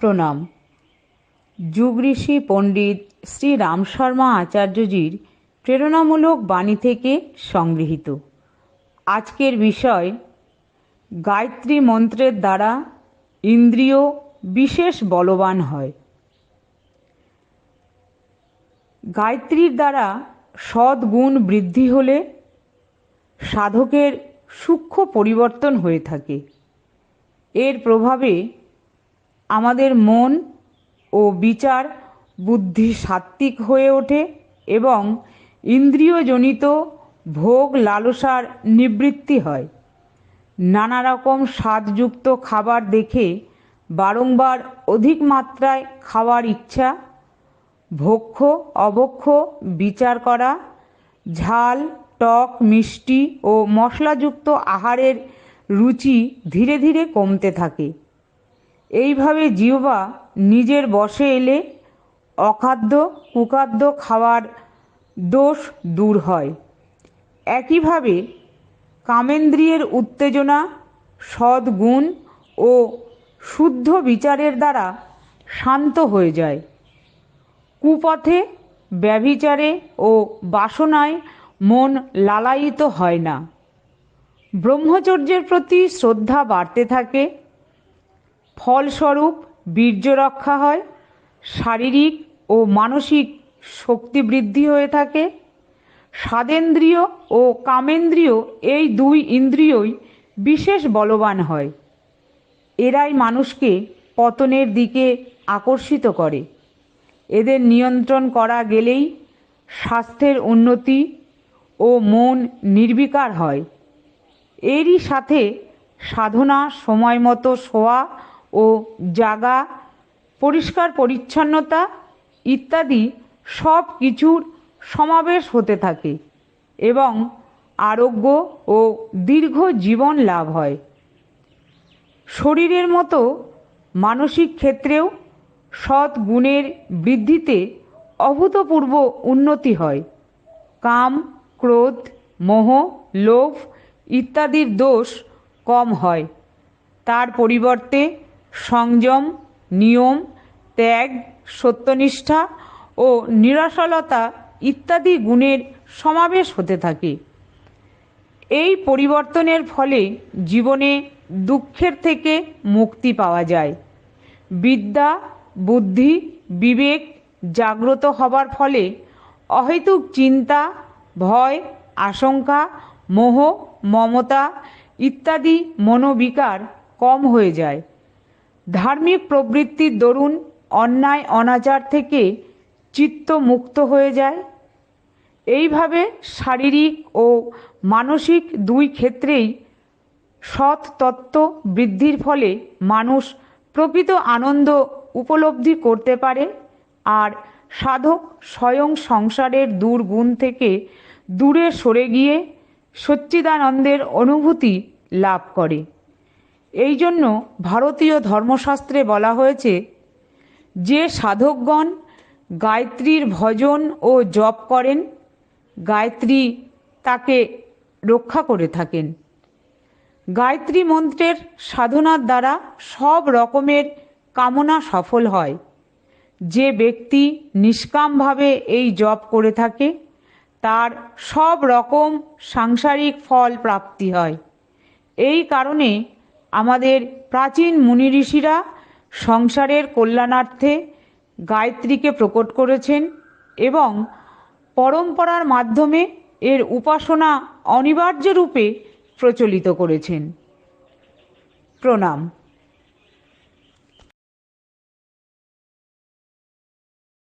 প্রণাম। যুগ ঋষি পণ্ডিত শ্রী রাম শর্মা আচার্যজির প্রেরণামূলক বাণী থেকে সংগৃহীত। আজকের বিষয়, গায়ত্রী মন্ত্রের দ্বারা ইন্দ্রিয় বিশেষ বলবান হয়। গায়ত্রীর দ্বারা সদ্গুণ বৃদ্ধি হলে সাধকের সূক্ষ্ম পরিবর্তন হয়ে থাকে। এর প্রভাবে আমাদের মন ও বিচার বুদ্ধি সাত্ত্বিক হয়ে ওঠে এবং ইন্দ্রিয়জনিত ভোগ লালসার নিবৃত্তি হয়। নানা রকম স্বাদযুক্ত খাবার দেখে বারংবার অধিক মাত্রায় খাওয়ার ইচ্ছা, ভক্ষ, অবক্ষ, বিচার করা, ঝাল, টক, মিষ্টি ও মশলাযুক্ত আহারের রুচি ধীরে ধীরে কমতে থাকে। এইভাবে জিহ্বা নিজের বশে এলে অখাদ্য, কুখাদ্য খাওয়ার দোষ দূর হয়। একইভাবে কামেন্দ্রিয়ের উত্তেজনা, সদ্গুণ ও শুদ্ধ বিচারের দ্বারা শান্ত হয়ে যায়। কুপথে, ব্যভিচারে ও বাসনায় মন লালায়িত হয় না। ব্রহ্মচর্যের প্রতি শ্রদ্ধা বাড়তে থাকে। ফলস্বরূপ বীর্য রক্ষা হয়, শারীরিক ও মানসিক শক্তি বৃদ্ধি হয়ে থাকে। স্বাদেন্দ্রিয় ও কামেন্দ্রিয় এই দুই ইন্দ্রিয়ই বিশেষ বলবান হয়। এরাই মানুষকে পতনের দিকে আকর্ষিত করে। এদের নিয়ন্ত্রণ করা গেলেই স্বাস্থ্যের উন্নতি ও মন নির্বিকার হয়। এরই সাথে সাধনা সময় মতো শোয়া ও জাগা, পরিষ্কার পরিচ্ছন্নতা ইত্যাদি সব কিছুর সমাবেশ হতে থাকে এবং আরোগ্য ও দীর্ঘ জীবন লাভ হয়। শরীরের মতো মানসিক ক্ষেত্রেও সৎ গুণের বৃদ্ধিতে অভূতপূর্ব উন্নতি হয়। কাম, ক্রোধ, মোহ, লোভ ইত্যাদির দোষ কম হয়। তার পরিবর্তে সংযম, নিয়ম, ত্যাগ, সত্যনিষ্ঠা ও নিরাসলতা ইত্যাদি গুণের সমাবেশ হতে থাকে। এই পরিবর্তনের ফলে জীবনে দুঃখের থেকে মুক্তি পাওয়া যায়। বিদ্যা, বুদ্ধি, বিবেক জাগ্রত হবার ফলে অহেতুক চিন্তা, ভয়, আশঙ্কা, মোহ, মমতা ইত্যাদি মনোবিকার কম হয়ে যায়। ধার্মিক প্রবৃত্তির দরুন অন্যায়, অনাচার থেকে চিত্ত মুক্ত হয়ে যায়। এইভাবে শারীরিক ও মানসিক দুই ক্ষেত্রেই সৎ তত্ত্ব বৃদ্ধির ফলে মানুষ প্রকৃত আনন্দ উপলব্ধি করতে পারে আর সাধক স্বয়ং সংসারের দুর্গুণ থেকে দূরে সরে গিয়ে সচ্চিদানন্দের অনুভূতি লাভ করে। এই জন্য ভারতীয় ধর্মশাস্ত্রে বলা হয়েছে, যে সাধকগণ গায়ত্রীর ভজন ও জপ করেন, গায়ত্রী তাকে রক্ষা করে থাকেন। গায়ত্রী মন্ত্রের সাধনার দ্বারা সব রকমের কামনা সফল হয়। যে ব্যক্তি নিষ্কামভাবে এই জপ করে থাকে, তার সব রকম সাংসারিক ফল প্রাপ্তি হয়। এই কারণে আমাদের প্রাচীন মুনি ঋষিরা সংসারের কল্যাণার্থে গায়ত্রীকে প্রকট করেছেন এবং পরম্পরার মাধ্যমে এর উপাসনা অনিবার্য রূপে প্রচলিত করেছেন। প্রণাম।